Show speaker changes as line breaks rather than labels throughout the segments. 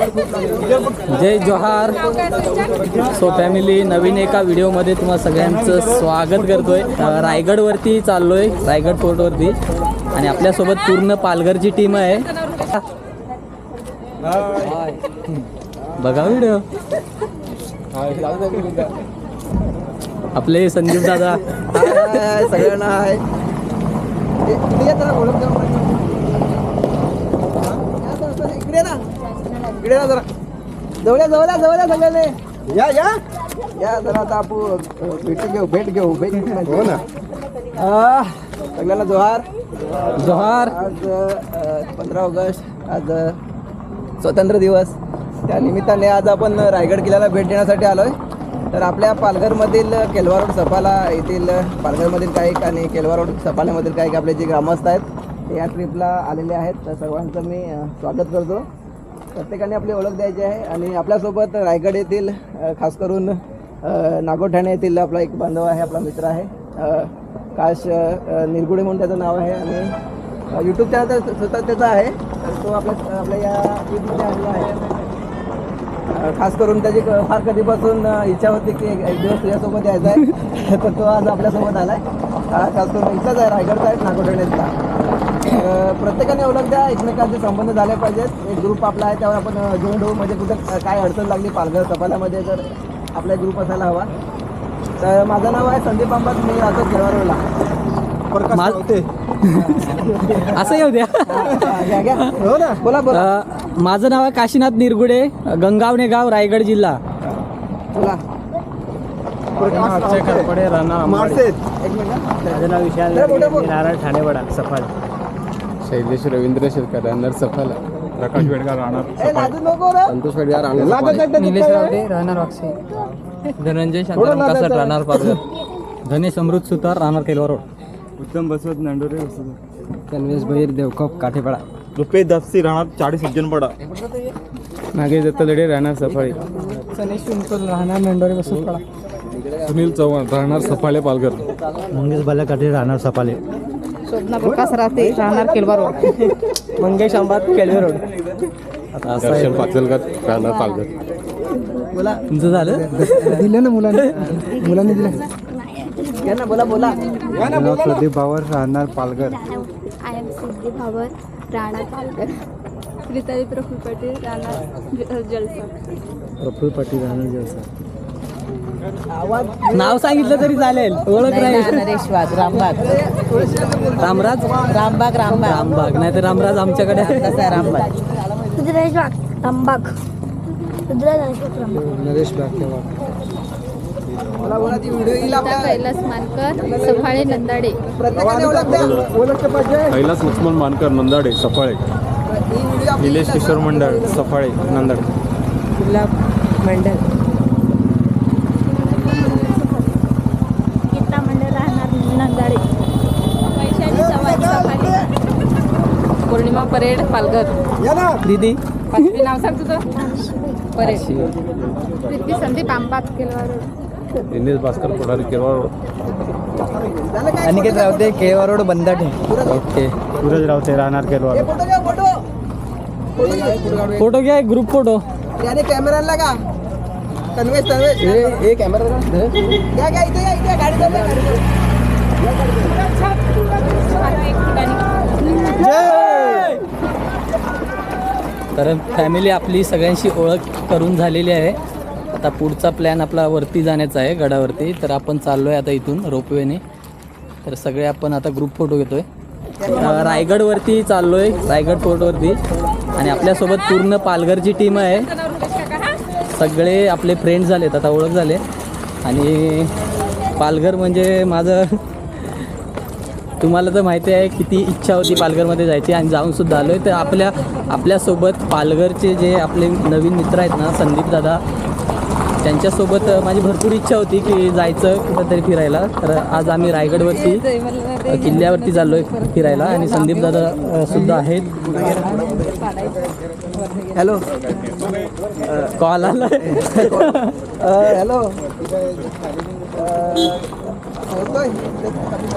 जय जोहार. So family नवीन एका व्हिडिओमध्ये तुम्हा सगळ्यांचं स्वागत करतोय. रायगडवरती रायगडवरती चाललोय रायगड फोर्टवरती. आणि आपल्यासोबत पूर्ण पालघरची टीम आहे. बघा व्हिडिओ आपले संदीप दादा.
सगळ्यांना आहे इकडे जरा, ओळख द्या मला. या जरा, जरा, इकडे ना इकडे ना जरा जवळ या, जवळ सगळ्यांनी. या या. या जरा आता आपण भेट घेऊ भेट घेऊ भेट हो ना. सगळ्यांना जोहार.
जोहार.
आज पंधरा ऑगस्ट आज अ, स्वातंत्र्य दिवस. त्या निमित्ताने आज आपण रायगड किल्ल्याला भेट देण्यासाठी आलो आहे तर आपल्या पालघरमधील केलवारोड सपाला येथील पालघरमधील काही आणि केलवारोड सपाल्यामधील काही आपले जे ग्रामस्थ आहेत ते या ट्रिपला आलेले आहेत. तर सर्वांचं मी अ, स्वागत करतो. प्रत्येकाने आपली ओळख द्यायची आहे आणि आपल्यासोबत रायगड येथील खास करून नागोठाणे येथील आपला एक बांधव आहे आपला मित्र आहे. काश निरगुडे म्हणून त्याचं नाव आहे आणि यूट्यूब चॅनल तर स्वतः त्याचा आहे. तर तो आपल्या आपल्या या यूट्यूब आलेला आहे. खास करून त्याची क- फार कधीपासून इच्छा होती की एक दिवस तुझ्यासोबत यायचा आहे. तर तो आज आपल्यासोबत आला आहे खास करून इच्छाच आहे रायगडचा आहे नागोठण्याचा. प्रत्येकाने ओळख द्या एकमेकांचे संबंध झाले पाहिजेत. एक ग्रुप आपला आहे त्यावर आपण जॉईन होऊ म्हणजे कुठं काय अडचण लागली पालघर सपाल्यामध्ये तर आपला ग्रुप असायला हवा. तर माझं नाव आहे संदीप अंबात मी राहतो केळवारोला
मा- असं येऊ द्या.
हो ना. बोला बोला.
माझं नाव आहे काशीनाथ निरगुडे गंगावणे गाव रायगड जिल्हा.
बोला.
माळसेत
एक मिनिट.
माझं नाव विशाल. नारायण ठाणेवाडा सफाळ.
शैलेश रवींद्र शेतकर राहणार सफाला प्रकाश बेडकर राहणार. संतोष वेडगार राहणार
ते दुखायला.
राहणार वाक्षे धनंजय शांताराम कासट राहणार पालघर धनेश अमृत सुतार राहणार केलवारोड.
उत्तम बसवत नांडोरे
कन्वेश भैर देवकप काठेपाडा.
रुपये दफसी राहणार चाळीस सज्जनपाडा
नागेश दत्तलडे राहणार सफाळे
सनेश पिंपल राहणार मेंढोरे बसून
सुनील चव्हाण राहणार सफाळे पालघर.
मंगेश बालाकाठे राहणार सफाले
शोभना प्रकाश राहते राहणार केलवा रोड
मंगेश आंबात केळवे रोड. आता असं आहे.
दर्शन पाचलकर राहणार पालघर.
बोला.
तुमचं झालं?
दिलं ना मुलांनी. मुलांनी दिलं. घ्या ना बोला बोला.
प्रदीप बावर राहणार पालघर.
आय एम सिद्धी भावर राणा पालकर प्रिताली प्रफुल पाटील राणा ज- जलसा.
प्रफुल पाटील राहणार जलसा.
नाव सांगितलं तरी चालेल. ओळख नाही
नरेशवाद रामबाग.
रामराज?
रामबाग रामबाग.
रामबाग नाही तर रामराज आमच्याकडे. आहे.
कसा आहे रामबाग.
रामबाग. रुद्राज रामबाग.
नरेश
येईल आपल्या.
कैलास मानकर सफाळे नंदाडे.
कैलास लक्ष्मण मानकर नंदाडे सफाळे.
निलेश किशोर मंडळ सफाळे नांदड.
मंडळ
गीता मंडळ राहणार नंदाडे वैशाली चव्हाण सफाळे
पौर्णिमा परेड पालघर
दीदी
पाचवी नाव सांग तुझं परेड
प्रीती संदीप आंबात रोड
दिनेश भास्कर कोठारी
काय
अनिकेत रावते केळवा रोड बंदाठे ओके
सूरज रावते राहणार केलवा
हे फोटो घ्या
ग्रुप फोटो
याने कॅमेरा लागा तन्वेश तन्वेश
ए कॅमेरा
घ्या घ्या इथे या इथे या, गाडी चालू गाडी चालू आहे.
कारण फॅमिली आपली सगळ्यांशी ओळख करून झालेली आहे. आता पुढचा प्लॅन आपला वरती जाण्याचा आहे गडावरती. तर आपण चाललो आहे आता इथून रोपवेने. तर सगळे आपण आता ग्रुप फोटो घेतोय. आहे रायगडवरती चाललो आहे रायगड फोर्टवरती आणि आपल्यासोबत पूर्ण पालघरची टीम आहे. सगळे आपले फ्रेंड्स झालेत आता ओळख झाले. आणि पालघर म्हणजे माझं तुम्हाला तर माहिती आहे किती इच्छा होती पालघरमध्ये जायची आणि जाऊन सुद्धा आलो आहे तर आपल्या आपल्यासोबत पालघरचे जे आपले नवीन मित्र आहेत ना संदीप दादा त्यांच्यासोबत माझी भरपूर इच्छा होती की जायचं कुठंतरी फिरायला. तर आज आम्ही रायगडवरती किल्ल्यावरती चाललो आहे फिरायला आणि संदीप दादा सुद्धा आहेत.
हॅलो.
कॉल आला
हॅलो.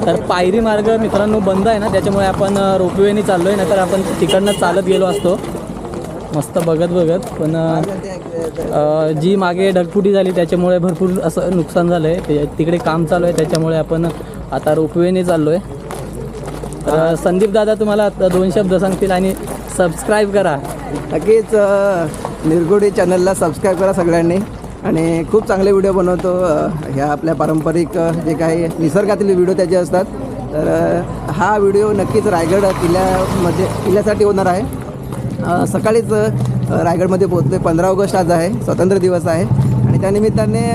तर पायरी मार्ग मित्रांनो बंद आहे ना त्याच्यामुळे आपण रोपवेने चाललो आहे नाहीतर आपण तिकडनं चालत गेलो असतो. मस्त बघत बघत पण जी मागे ढगफुटी झाली त्याच्यामुळे भरपूर असं नुकसान झालं आहे तिकडे काम चालू आहे त्याच्यामुळे आपण आता रोपवेने चाललो आहे तर संदीप दादा तुम्हाला आता दोन शब्द सांगतील आणि सबस्क्राईब करा.
नक्कीच निरगुडी चॅनलला सबस्क्राईब करा सगळ्यांनी. आणि खूप चांगले व्हिडिओ बनवतो ह्या आपल्या पारंपरिक जे काही निसर्गातील व्हिडिओ त्याचे असतात. तर हा व्हिडिओ नक्कीच रायगड किल्ल्यामध्ये किल्ल्यासाठी होणार आहे. सकाळीच रायगडमध्ये पोहोचलो पंधरा ऑगस्ट आज आहे. स्वातंत्र्य दिवस आहे. आणि त्यानिमित्ताने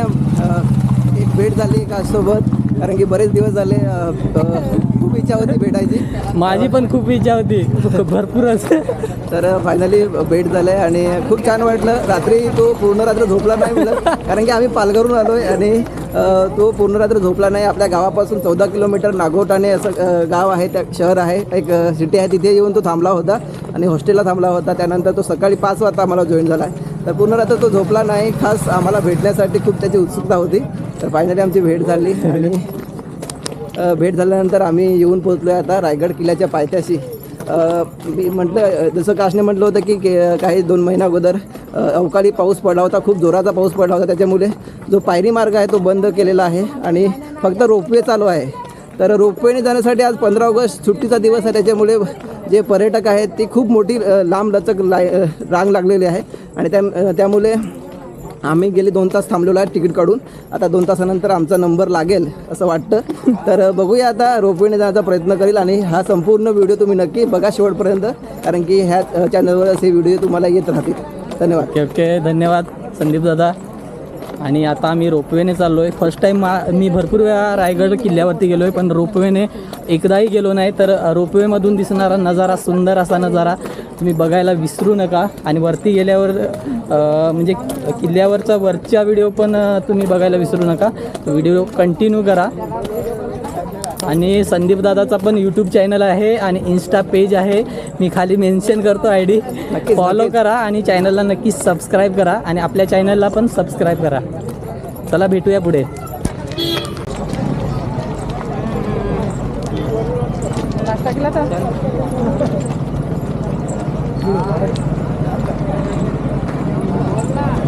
एक भेट झाली कासोबत कारण की बरेच दिवस झाले खूप इच्छा होती भेटायची.
माझी पण खूप इच्छा होती. भरपूरच
तर फायनली भेट झालं आहे आणि खूप छान वाटलं. रात्री तो पूर्ण रात्र झोपला नाही कारण की आम्ही पालघरून आलो आहे आणि तो पूर्ण रात्र झोपला नाही. आपल्या गावापासून चौदा किलोमीटर नागोटाने असं गाव आहे त्या शहर आहे. एक सिटी आहे. तिथे येऊन तो थांबला होता आणि हॉस्टेलला थांबला होता. त्यानंतर तो सकाळी पाच वाजता आम्हाला जॉईन झाला. आहे तर पूर्ण रात्र तो झोपला नाही. खास आम्हाला भेटण्यासाठी खूप त्याची उत्सुकता होती. तर फायनली आमची भेट झाली. आणि भेट झाल्यानंतर आम्ही येऊन पोहोचलो आहे आता रायगड किल्ल्याच्या पायथ्याशी. मी म्हटलं जसं काशने म्हटलं होतं की के- काही दोन महिना अगोदर अवकाळी पाऊस पडला होता खूप जोराचा पाऊस पडला होता त्याच्यामुळे जो पायरी मार्ग आहे तो बंद केलेला आहे आणि फक्त रोपवे चालू आहे. तर रोपवेने जाण्यासाठी आज पंधरा ऑगस्ट सुट्टीचा दिवस आहे त्याच्यामुळे जे पर्यटक आहेत ती खूप मोठी लांब लचक लाय रांग लागलेली आहे. आणि त्या त्यामुळे आम्ही गेले दोन तास थांबलेलो आहे तिकीट काढून. आता दोन तासानंतर आमचा नंबर लागेल असं वाटतं. तर बघूया आता रोपवेने जाण्याचा प्रयत्न करील आणि हा संपूर्ण व्हिडिओ तुम्ही नक्की बघा शेवटपर्यंत कारण की ह्या चॅनलवर असे व्हिडिओ तुम्हाला येत राहतील. धन्यवाद.
ओके धन्यवाद. संदीप दादा आणि आता आम्ही रोपवेने चाललो आहे फर्स्ट टाईम मा मी भरपूर वेळा रायगड किल्ल्यावरती गेलो आहे पण रोपवेने एकदाही गेलो नाही. तर रोपवेमधून दिसणारा नजारा सुंदर असा नजारा तुम्ही बघायला विसरू नका. आणि वरती गेल्यावर म्हणजे किल्ल्यावरचा वरच्या व्हिडिओ पण तुम्ही बघायला विसरू नका. व्हिडिओ कंटिन्यू करा. आणि संदीप दादाचा पण यूट्यूब चॅनल आहे आणि इन्स्टा पेज आहे. मी खाली मेन्शन करतो आय डी फॉलो. करा आणि चॅनलला नक्की सबस्क्राईब करा आणि आपल्या चॅनलला पण सबस्क्राईब करा. चला भेटूया पुढे.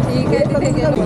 ठीक आहे.